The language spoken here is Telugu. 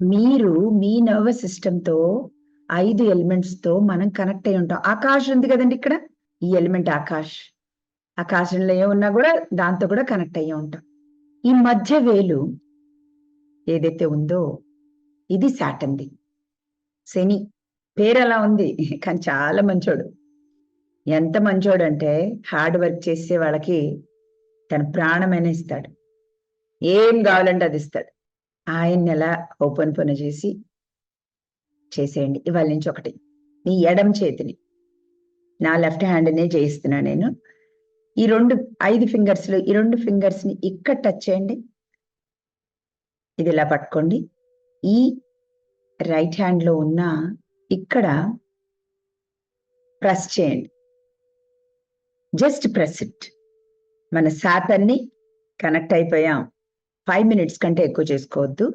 మీరు మీ నర్వస్ సిస్టంతో ఐదు ఎలిమెంట్స్తో మనం కనెక్ట్ అయి ఉంటాం. ఆకాశం ఉంది కదండి ఇక్కడ? ఈ ఎలిమెంట్ ఆకాష్ ఆకాశంలో ఏమున్నా కూడా దాంతో కూడా కనెక్ట్ అయ్యి ఉంటాం. ఈ మధ్య వేలు ఏదైతే ఉందో ఇది సాటంది శని పేరు అలా ఉంది కానీ చాలా మంచోడు. ఎంత మంచోడు అంటే హార్డ్ వర్క్ చేసే వాళ్ళకి తన ప్రాణమైన ఇస్తాడు ఏం కావాలంటే అది ఇస్తాడు. ఆయన్ని ఎలా ఓపెన్ పని చేసి చేసేయండి. ఇవాళ నుంచి ఒకటి. మీ ఎడం చేతిని నా లెఫ్ట్ హ్యాండ్నే చేయిస్తున్నా నేను. ఈ రెండు ఐదు ఫింగర్స్లో ఈ రెండు ఫింగర్స్ని ఇక్కడ టచ్ చేయండి. ఇది ఇలా పట్టుకోండి. ఈ రైట్ హ్యాండ్లో ఉన్న ఇక్కడ ప్రెస్ చేయండి. Just press it. మన శాతాన్ని కనెక్ట్ అయిపోయాం. ఫైవ్ మినిట్స్ కంటే ఎక్కువ చేసుకోవద్దు.